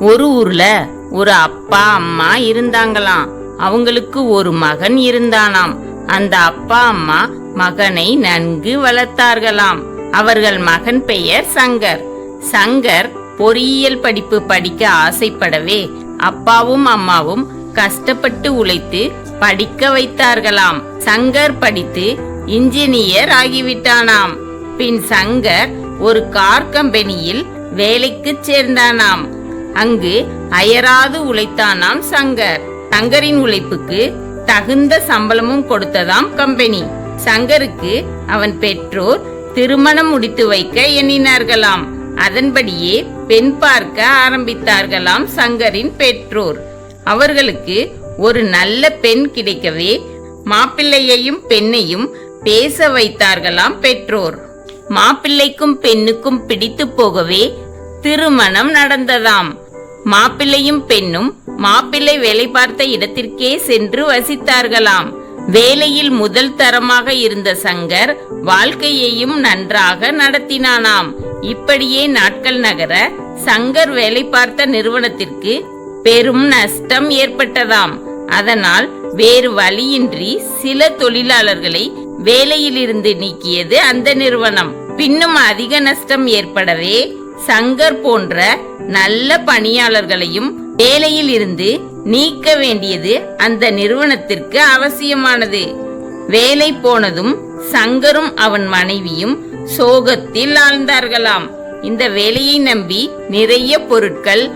ஒரு ஊர்ல ஒரு அப்பா அம்மா இருந்தாங்களாம். அவங்களுக்கு ஒரு மகன் இருந்தானாம். அந்த அப்பா அம்மா மகனை நன்கு வளர்த்தார்களாம். அவர்கள் மகன் பெயர் சங்கர். சங்கர் பொறியியல் படிப்பு படிக்க ஆசைப்படவே அப்பாவும் அம்மாவும் கஷ்டப்பட்டு உழைத்து படிக்க வைத்தார்களாம். சங்கர் படித்து இன்ஜினியர் ஆகிவிட்டானாம். பின் சங்கர் ஒரு கார் கம்பெனியில் வேலைக்கு சேர்ந்தானாம். அங்கு அயராது உழைத்தானாம் சங்கர். சங்கரின் உழைப்புக்கு தகுந்த சம்பளமும் கொடுத்ததாம் கம்பெனி. சங்கருக்கு அவன் பெற்றோர் திருமணம் முடித்து வைக்க எண்ணினார்களாம். அதன்படியே பெண் பார்க்க ஆரம்பித்தார்களாம் சங்கரின் பெற்றோர். அவர்களுக்கு ஒரு நல்ல பெண் கிடைக்கவே மாப்பிள்ளையையும் பெண்ணையும் பேச வைத்தார்களாம் பெற்றோர். மாப்பிள்ளைக்கும் பெண்ணுக்கும் பிடித்து போகவே திருமணம் நடந்ததாம். மாப்பிள்ளையும் பெண்ணும் மாப்பிள்ளை வேலை பார்த்த இடத்திற்கே சென்று வசித்தார்களாம். வேலையில் முதல் தரமாக இருந்த சங்கர் வாழ்க்கையையும் நன்றாக நடத்தினானாம். இப்படியே நாட்கள் நகர சங்கர் வேலை பார்த்த நிறுவனத்திற்கு பெரும் நஷ்டம் ஏற்பட்டதாம். அதனால் வேறு வழியின்றி சில தொழிலாளர்களை வேலையிலிருந்து நீக்கியது அந்த நிறுவனம். பின்னும் அதிக நஷ்டம் ஏற்படவே சங்கர் போன்ற நல்ல பணியாளர்களையும் வேலையில் இருந்து நீக்க வேண்டியது அந்த நிறுவனத்திற்கு அவசியமானது. வேலை போனதும் சங்கரும் அவன் மனைவியும் சோகத்தில் ஆழ்ந்தார்களாம். இந்த வேலையை நம்பி நிறைய பொருட்கள்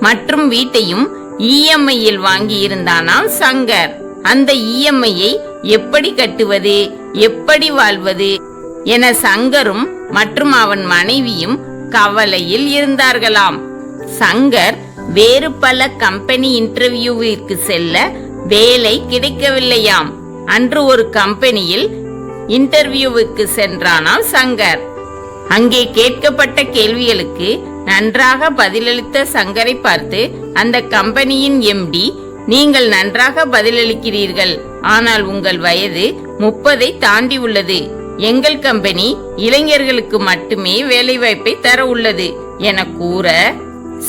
மற்றும் வீட்டையும் இஎம்ஐயில் வாங்கி இருந்தானாம் சங்கர். அந்த இஎம்ஐயை எப்படி கட்டுவது எப்படி வாழ்வது என சங்கரும் மற்றும் அவன் மனைவியும் கவலையில் இருந்தார்களாம். சங்கர் வேறு பல கம்பெனி இன்டர்வியூவிற்கு செல்ல வேலை கிடைக்கவில்லையாம். அன்று ஒரு கம்பெனியில் இன்டர்வியூவுக்கு சென்றானாம் சங்கர். அங்கே கேட்கப்பட்ட கேள்விகளுக்கு நன்றாக பதிலளித்த சங்கரை பார்த்து அந்த கம்பெனியின் எம்டி நீங்கள் நன்றாக பதிலளிக்கிறீர்கள். ஆனால் உங்கள் வயது முப்பதை தாண்டி உள்ளது எங்கள் கம்பெனி இளைஞர்களுக்கு மட்டுமே வேலைவாய்ப்பை தர உள்ளது என கூற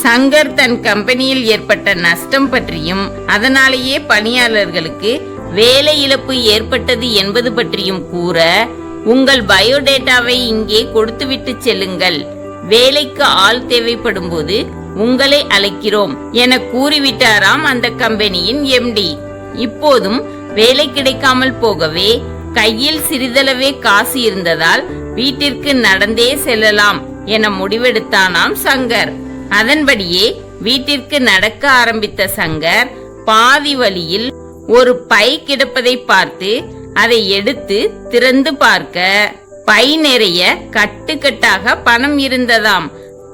சங்கர் தன் கம்பெனியில் ஏற்பட்ட நஷ்டம் பற்றியும் அதனாலேயே பணியாளர்களுக்கு வேலை இழப்பு ஏற்பட்டது என்பது பற்றியும் கூற உங்கள் பயோடேட்டாவை இங்கே கொடுத்துவிட்டு செல்லுங்கள். வேலைக்கு ஆள் தேவைப்படும் போது உங்களை அழைக்கிறோம் என கூறிவிட்டாராம் அந்த கம்பெனியின் எம்டி. இப்போதும் வேலை கிடைக்காமல் போகவே கையில் சிறிதளவே காசு இருந்ததால் வீட்டிற்கு நடந்தே செல்லலாம் என முடிவெடுத்தானாம் சங்கர். அதன்படியே வீட்டிற்கு நடக்க ஆரம்பித்த சங்கர் பாதி வழியில் ஒரு பை கிடப்பதை பார்த்து அதை எடுத்து திறந்து பார்க்க. பை நிறைய கட்டுக்கட்டாக பணம் இருந்ததாம்.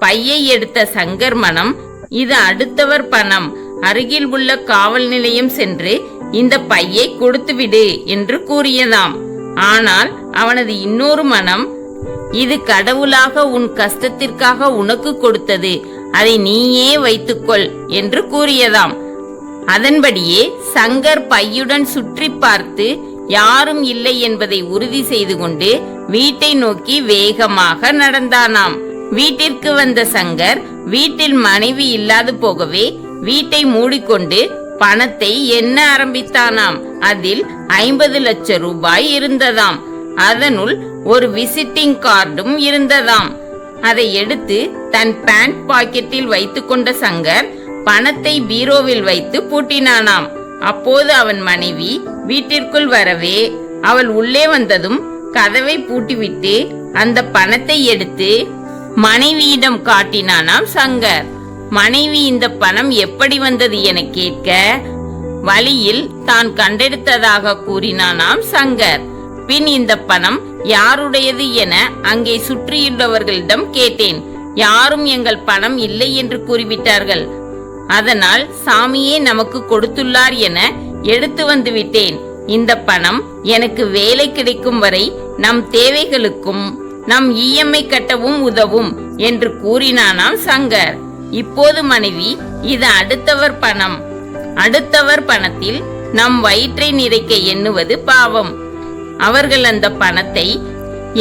பையை எடுத்த சங்கர் மனம் இது அடுத்தவர் பணம். அருகில் உள்ள காவல் நிலையம் சென்று இந்த பையை கொடுத்துவிடு என்று கூறியதாம். ஆனால் அவனது இன்னொரு மனம் இது கடவுளாக உன் கஷ்டத்திற்காக உனக்கு கொடுத்தது அதை நீயே வைத்துக்கொள் என்று கூறியதாம். அதன்படியே சங்கர் பையுடன் சுற்றி பார்த்து யாரும் இல்லை என்பதை உறுதி செய்து கொண்டு வீட்டை நோக்கி வேகமாக நடந்தானாம். வீட்டிற்கு வந்த சங்கர் வீட்டில் மனைவி இல்லாது போகவே வீட்டை மூடிக்கொண்டு பணத்தை எண்ண ஆரம்பித்தானாம்? அதில் ஐம்பது லட்சம் ரூபாய் இருந்ததாம். அதனுள் ஒரு விசிட்டிங் கார்டும் இருந்ததாம். அதை எடுத்து தன் பேண்ட் பாக்கெட்டில் வைத்துக்கொண்ட சங்கர் பணத்தை பீரோவில் வைத்து பூட்டினானாம். அப்போது அவன் மனைவி வீட்டிற்குள் வரவே அவள் உள்ளே வந்ததும் கதவை பூட்டிவிட்டு அந்த பணத்தை எடுத்து மனைவியிடம் காட்டினானாம் சங்கர். மனைவி இந்த பணம் எப்படி வந்தது என கேட்க வழியில் தான் கண்டெடுத்ததாக கூறினானாம் சங்கர். பின் இந்த பணம் யாருடையது என அங்கே சுற்றியுள்ளவர்களிடம் கேட்டேன். யாரும் எங்கள் பணம் இல்லை என்று கூறிவிட்டார்கள். அதனால் சாமியே நமக்கு கொடுத்துள்ளார் என எடுத்து வந்து விட்டேன் இந்த பணம் எனக்கு வேலை கிடைக்கும் வரை நம் தேவைகளுக்கும் நம் இஎம்ஐ கட்டவும் உதவும் என்று கூறினானாம் சங்கர். இப்போது மனைவி இது அடுத்தவர் பணம். அடுத்தவர் பணத்தில் நம் வயிற்றை நிறைக்க எண்ணுவது பாவம். அவர்கள் அந்த பணத்தை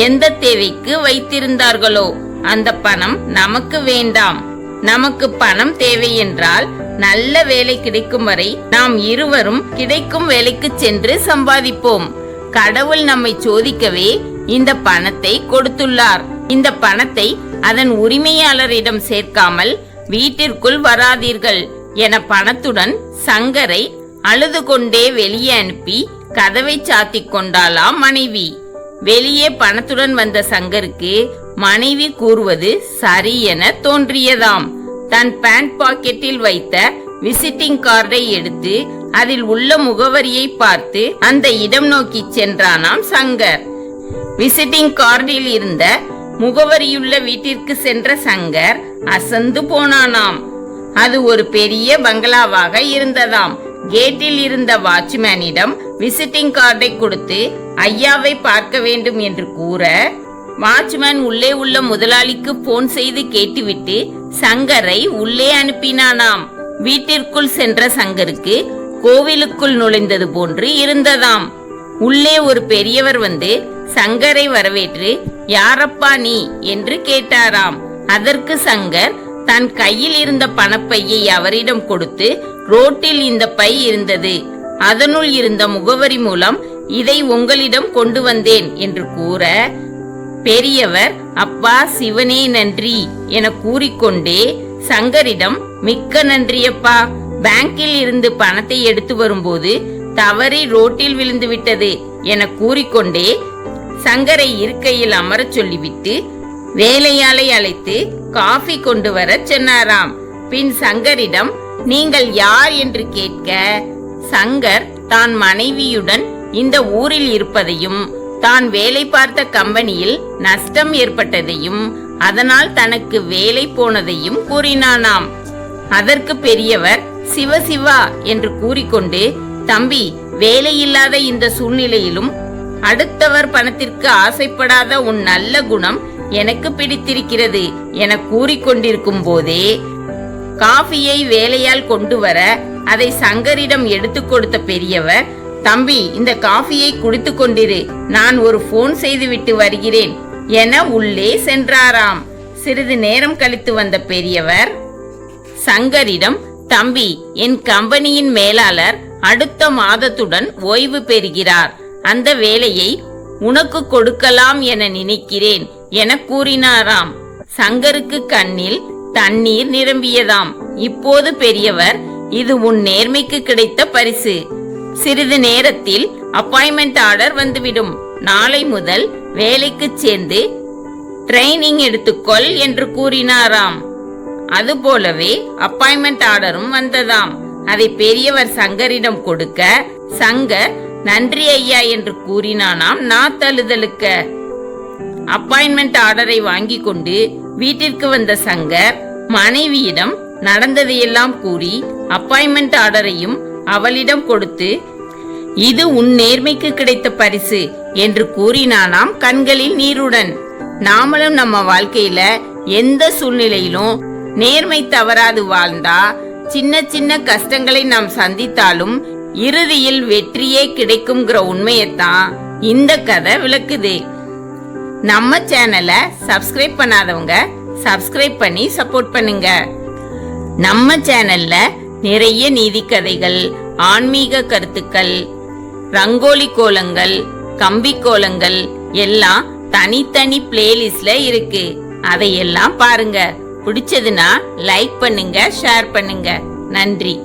எந்த தேவைக்கு வைத்திருந்தார்களோ அந்த பணம் நமக்கு வேண்டாம். நமக்கு பணம் தேவை என்றால் நல்ல வேலை கிடைக்கும் வரை நாம் இருவரும் கிடைக்கும் வேலைக்கு சென்று சம்பாதிப்போம். கடவுள் நம்மை சோதிக்கவே இந்த பணத்தை கொடுத்துள்ளார். இந்த பணத்தை அதன் உரிமையாளரிடம் சேர்க்காமல் வீட்டிற்குள் வராதீர்கள் என பணத்துடன் சங்கரை அழுது கொண்டே வெளியே அனுப்பி கதவை சாத்திக் கொண்டாளாம் மனைவி. வெளியே பணத்துடன் வந்த சங்கருக்கு மனைவி கூறுவது சரி என தோன்றியதாம். தன் பேண்ட் பாக்கெட்டில் வைத்த விசிட்டிங் கார்டை எடுத்து அதில் உள்ள முகவரியை பார்த்து அந்த இடம் நோக்கி சென்றானாம் சங்கர். விசிட்டிங் கார்டில் இருந்த முகவரியுள்ள வீட்டிற்கு சென்ற சங்கர் அசந்து போனானாம். அது ஒரு பெரிய பங்களாவாக இருந்ததாம். கேட்டில் இருந்த வாட்ச்மேனிடம் விசிட்டிங் கார்டை கொடுத்து ஐயாவை பார்க்க வேண்டும் என்று கூற வாட்ச்மேன் உள்ளே உள்ள முதலாளிக்கு போன் செய்து கேட்டுவிட்டு சங்கரை உள்ளே அனுப்பினானாம். வீட்டிற்குள் சென்ற சங்கருக்கு கோவிலுக்குள் நுழைந்தது போன்று இருந்ததாம். உள்ளே ஒரு பெரியவர் வந்து சங்கரை வரவேற்று யாரப்பா நீ? என்று கேட்டாராம். அதற்கு சங்கர் தன் கையில் இருந்த பணப்பையை அவரிடம் கொடுத்து ரோட்டில் இந்த பை இருந்தது. அதனுள் இருந்த முகவரி மூலம் இதை உங்களிடம் கொண்டு வந்தேன் என்று கூற பெரியவர் அப்பா சிவனே நன்றி என கூறிக்கொண்டே சங்கரிடம் மிக்க நன்றியப்பா. பேங்கில் இருந்து பணத்தை எடுத்து வரும்போது தவறி ரோட்டில் விழுந்து விட்டது என கூறிக்கொண்டே சங்கரை இருக்கையில் அமரச் சொல்லிவிட்டு வேலையாளை அழைத்து காஃபி கொண்டு வரச் சொன்னாராம். பின் சங்கரிடம் நீங்கள் யார் என்று கேட்க சங்கர் தான் மனைவியுடன் இந்த ஊரில் இருப்பதையும் தான் வேலை பார்த்த கம்பெனியில் நஷ்டம் ஏற்பட்டதையும் அதனால் தனக்கு வேலை போனதையும் கூறினானாம். அதற்கு பெரியவர் சிவ சிவா என்று கூறிக்கொண்டு தம்பி வேலையில்லாத இந்த சூழ்நிலையிலும் அடுத்தவர் பணத்திற்கு ஆசைப்படாத உன் நல்ல குணம் எனக்கு பிடித்திருக்கிறது என கூறிக்கொண்டிருக்கும் போதே காஃபியை வேலையால் கொண்டு வர அதை சங்கரிடம் எடுத்து கொடுத்த பெரியவர் தம்பி இந்த காஃபியை குடித்து கொண்டிரு நான் ஒரு போன் செய்துவிட்டு வருகிறேன் என உள்ளே சென்றாராம். சிறிது நேரம் கழித்து வந்த பெரியவர் சங்கரிடம் தம்பி என் கம்பெனியின் மேலாளர் அடுத்த மாதத்துடன் ஓய்வு பெறுகிறார். அந்த வேலையை உனக்கு கொடுக்கலாம் என நினைக்கிறேன். என கூறினாராம். சங்கருக்கு கண்ணில் தண்ணீர் நிரம்பியதாம். இப்போது பெரியவர் இது உன் நேர்மைக்கு கிடைத்த பரிசு. சிறிது நேரத்தில் அப்பாயின்மெண்ட் ஆர்டர் வந்துவிடும். நாளை முதல் வேலைக்கு சேர்ந்து ட்ரைனிங் எடுத்துக்கொள் என்று கூறினாராம். அதுபோலவே அப்பாயின்மெண்ட் ஆர்டரும் வந்ததாம். அதை பெரியவர் சங்கரிடம் கொடுக்க சங்கர் நன்றி ஐயா என்று கூறினானாம். நாத்தழுதலுக்க அப்பாயின்மெண்ட் ஆர்டரை வாங்கி கொண்டு வீட்டிற்கு வந்த சங்கர் மனைவியிடம் நடந்ததையெல்லாம் கூறி அப்பாயின்மெண்ட் ஆர்டரையும் அவளிடம் கொடுத்து இது உன் நேர்மைக்கு கிடைத்த பரிசு என்று கூறினானாம் கண்களில் நீருடன். நாமளும் நம்ம வாழ்க்கையில எந்த சூழ்நிலையிலும் நேர்மை தவறாது வாழ்ந்தா சின்ன சின்ன கஷ்டங்களை நாம் சந்தித்தாலும் இறுதியில் வெற்றியே கிடைக்குங்கிற உண்மையைத்தான் இந்த கதை விளக்குது. நம்ம சேனலை சப்ஸ்கிரைப் பண்ணாதவங்க சப்ஸ்கிரைப் பண்ணி சப்போர்ட் பண்ணுங்க. நம்ம சேனல்ல நிறைய நீதி கதைகள் ஆன்மீக கருத்துக்கள் ரங்கோலி கோலங்கள் கம்பி கோலங்கள் எல்லாம் தனித்தனி பிளேலிஸ்ட்ல இருக்கு. அதையெல்லாம் பாருங்க. பிடிச்சதுன்னா லைக் பண்ணுங்க ஷேர் பண்ணுங்க. நன்றி.